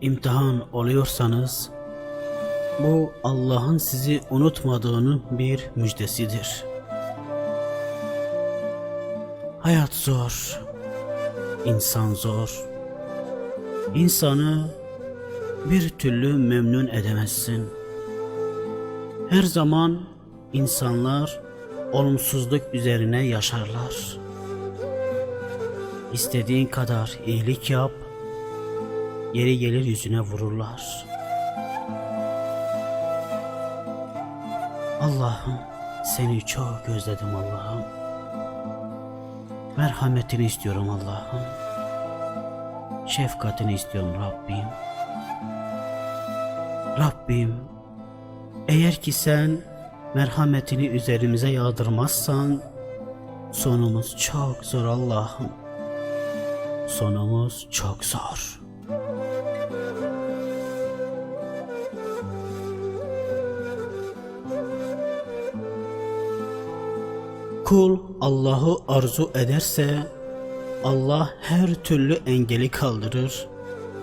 imtihan oluyorsanız bu Allah'ın sizi unutmadığının bir müjdesidir. Hayat zor, insan zor. İnsanı bir türlü memnun edemezsin. Her zaman insanlar olumsuzluk üzerine yaşarlar. İstediğin kadar iyilik yap, yeri gelir yüzüne vururlar. Allah'ım seni çok özledim Allah'ım. Merhametini istiyorum Allah'ım. Şefkatini istiyorum Rabbim. Rabbim eğer ki sen merhametini üzerimize yağdırmazsan sonumuz çok zor Allah'ım. Sonumuz çok zor. Kul Allah'ı arzu ederse Allah her türlü engeli kaldırır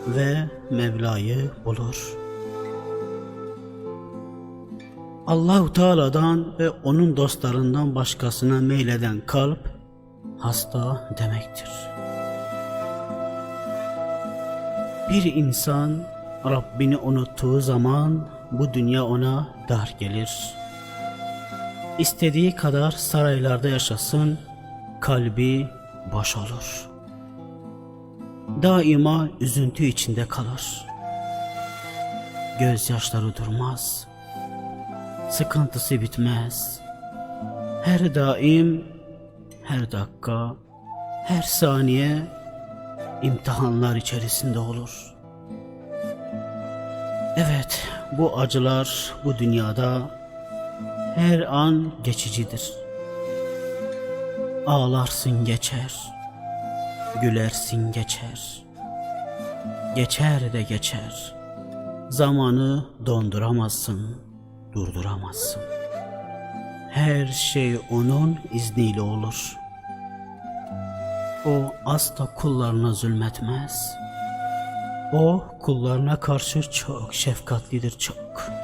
ve Mevla'yı bulur. Allahu Teala'dan ve onun dostlarından başkasına meyleden kalp hasta demektir. Bir insan Rabbini unuttuğu zaman bu dünya ona dar gelir. İstediği kadar saraylarda yaşasın, kalbi boş olur. Daima üzüntü içinde kalır. Gözyaşları durmaz. Sıkıntısı bitmez. Her daim, her dakika, her saniye imtihanlar içerisinde olur. Evet, bu acılar bu dünyada her an geçicidir. Ağlarsın geçer, gülersin geçer. Geçer de geçer. Zamanı donduramazsın, durduramazsın. Her şey onun izniyle olur. O asla kullarına zulmetmez. O kullarına karşı çok şefkatlidir çok.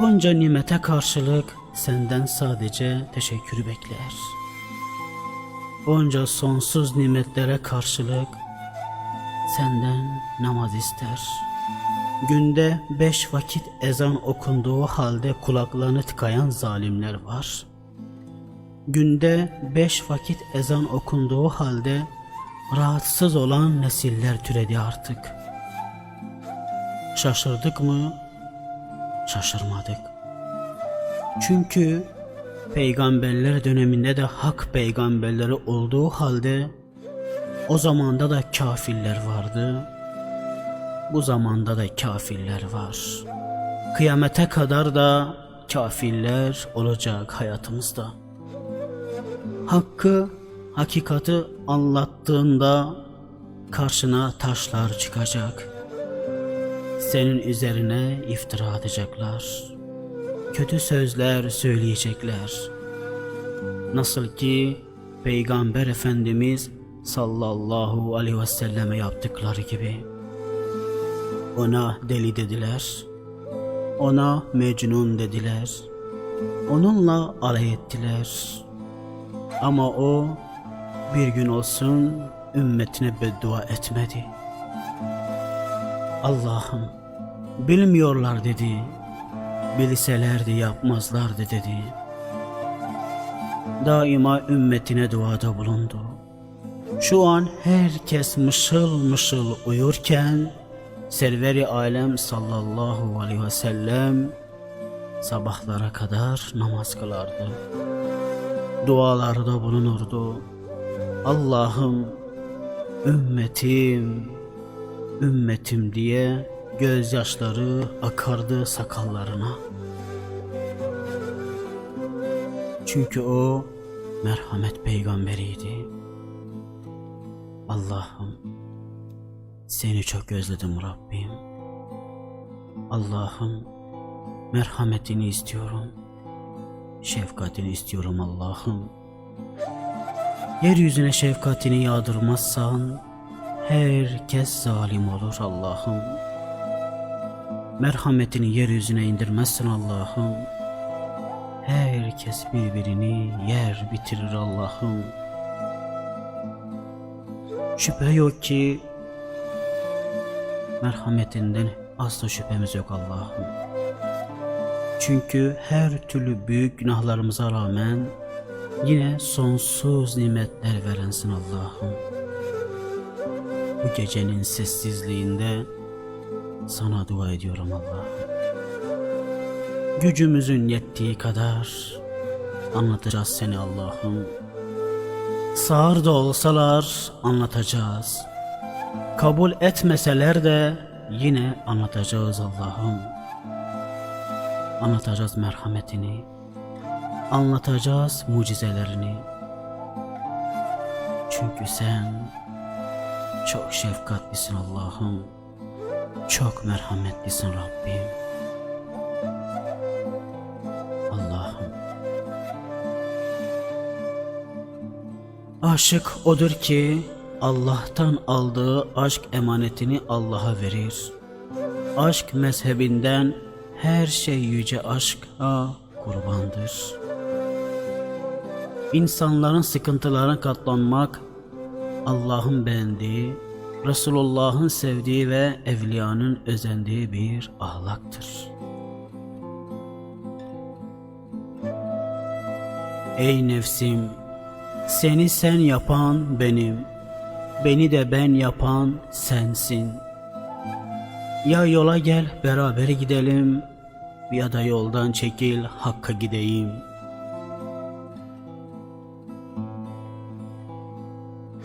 Bunca nimete karşılık senden sadece teşekkür bekler. Bunca sonsuz nimetlere karşılık senden namaz ister. Günde beş vakit ezan okunduğu halde kulaklarını tıkayan zalimler var. Günde beş vakit ezan okunduğu halde rahatsız olan nesiller türedi artık. Şaşırdık mı? Şaşırmadık. Çünkü peygamberler döneminde de hak peygamberleri olduğu halde o zamanda da kafirler vardı. Bu zamanda da kafirler var. Kıyamete kadar da kafirler olacak hayatımızda. Hakkı, hakikati anlattığında karşına taşlar çıkacak. Senin üzerine iftira atacaklar. Kötü sözler söyleyecekler. Nasıl ki Peygamber Efendimiz sallallahu aleyhi ve selleme yaptıkları gibi. Ona deli dediler. Ona mecnun dediler. Onunla alay ettiler. Ama o bir gün olsun ümmetine beddua etmedi. Allah'ım bilmiyorlar dedi. Bilselerdi yapmazlardı dedi. Daima ümmetine duada bulundu. Şu an herkes mışıl mışıl uyurken Serveri alem sallallahu aleyhi ve sellem sabahlara kadar namaz kılardı. Dualarda bulunurdu. Allah'ım ümmetim, ümmetim diye gözyaşları akardı sakallarına. Çünkü o merhamet peygamberiydi. Allah'ım seni çok özledim Rabbim. Allah'ım merhametini istiyorum. Şefkatini istiyorum Allah'ım. Yeryüzüne şefkatini yağdırmazsan herkes zalim olur Allah'ım. Merhametini yeryüzüne indirmezsin Allah'ım. Herkes birbirini yer bitirir Allah'ım. Şüphe yok ki merhametinden asla şüphemiz yok Allah'ım. Çünkü her türlü büyük günahlarımıza rağmen yine sonsuz nimetler verensin Allah'ım. Bu gecenin sessizliğinde sana dua ediyorum Allah'ım. Gücümüzün yettiği kadar anlatacağız seni Allah'ım. Sağır da olsalar anlatacağız. Kabul etmeseler de yine anlatacağız Allah'ım. Anlatacağız merhametini. Anlatacağız mucizelerini. Çünkü sen çok şefkatlisin Allah'ım. Çok merhametlisin Rabbim. Allah'ım. Aşık odur ki Allah'tan aldığı aşk emanetini Allah'a verir. Aşk mezhebinden her şey yüce aşka kurbandır. İnsanların sıkıntılarına katlanmak Allah'ın beğendiği, Resulullah'ın sevdiği ve evliyanın özendiği bir ahlaktır. Ey nefsim, seni sen yapan benim, beni de ben yapan sensin. Ya yola gel beraber gidelim, ya da yoldan çekil hakka gideyim.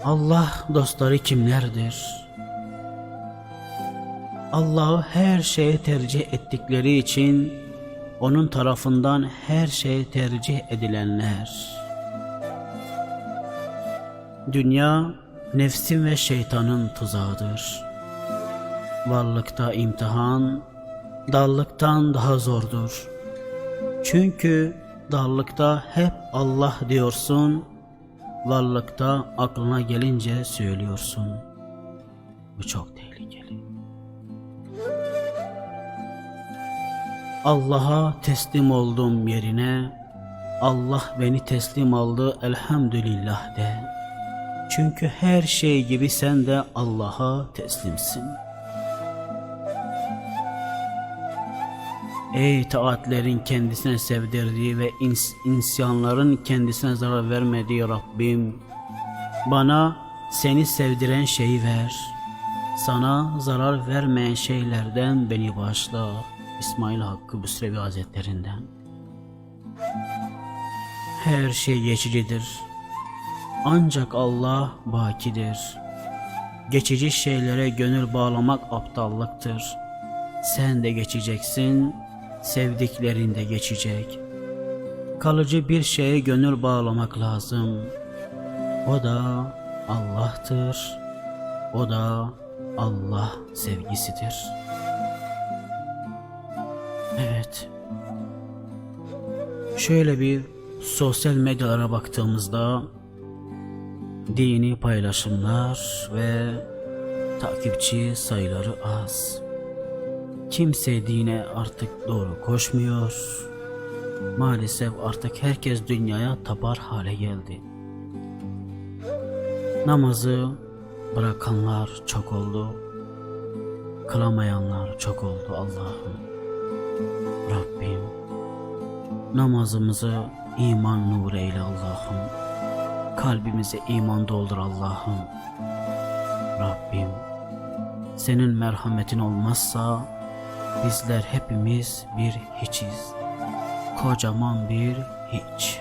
Allah dostları kimlerdir? Allah'ı her şeye tercih ettikleri için onun tarafından her şey tercih edilenler. Dünya nefsin ve şeytanın tuzağıdır. Varlıkta imtihan, darlıktan daha zordur. Çünkü darlıkta hep Allah diyorsun, varlıkta aklına gelince söylüyorsun. Bu çok tehlikeli. Allah'a teslim oldum yerine, Allah beni teslim aldı elhamdülillah de. Çünkü her şey gibi sen de Allah'a teslimsin. Ey taatlerin kendisine sevdirdiği ve ins insanların kendisine zarar vermediği Rabbim, bana seni sevdiren şeyi ver. Sana zarar vermeyen şeylerden beni bağışla. İsmail Hakkı Büsrevi Hazretlerinden. Her şey geçicidir. Ancak Allah bakidir. Geçici şeylere gönül bağlamak aptallıktır. Sen de geçeceksin, sevdiklerin de geçecek. Kalıcı bir şeye gönül bağlamak lazım. O da Allah'tır. O da Allah sevgisidir. Evet. Şöyle bir sosyal medyalara baktığımızda dini paylaşımlar ve takipçi sayıları az. Kimse dine artık doğru koşmuyor. Maalesef artık herkes dünyaya tapar hale geldi. Namazı bırakanlar çok oldu. Kılamayanlar çok oldu Allah'ım. Rabbim namazımızı iman nuru eyle Allah'ım. Kalbimize iman doldur Allah'ım. Rabbim senin merhametin olmazsa bizler hepimiz bir hiçiz. Kocaman bir hiç.